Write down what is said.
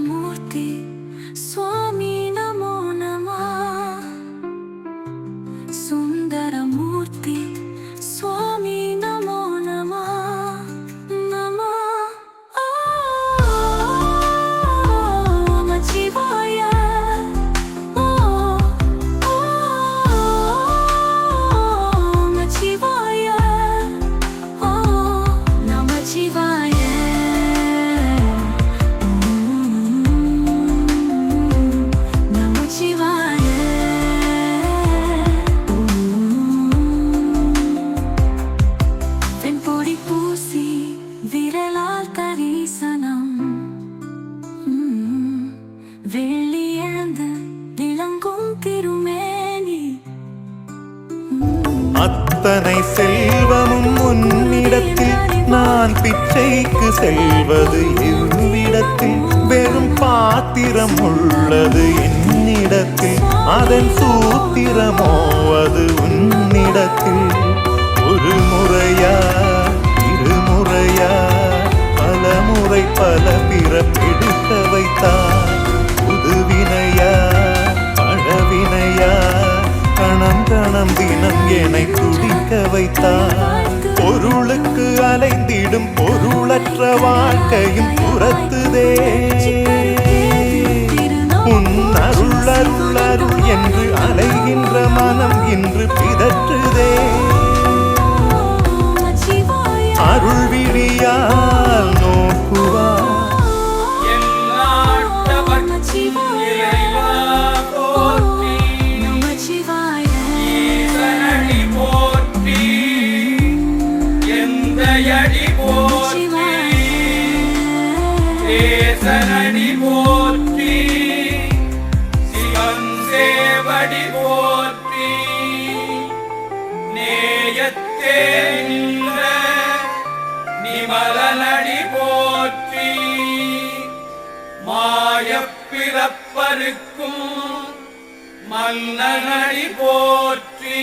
Чому ти? அத்தனை செல்வமும் உன்னிடத்தில். நான் பிச்சைக்கு செல்வது இவ்விடத்தில் வெறும் பாத்திரம் உள்ளது என்னிடத்தில். அதன் சூத்திரமோ அது என்னை துடிக்க வைத்தார். பொருளுக்கு அலைந்திடும் பொருளற்ற வாழ்க்கையும் புறத்துதே உன் அருள் அருள் அருள் என்று அலைகின்ற மனம் இன்று பிதற்றுதே. அருள் விழியா தேசனடி போற்றி சிவம் சேவடி போற்றி. நேயத்தே நின்ற நிமலனடி போற்றி மாயப்பிறப்பருக்கும் மன்னனடி போற்றி.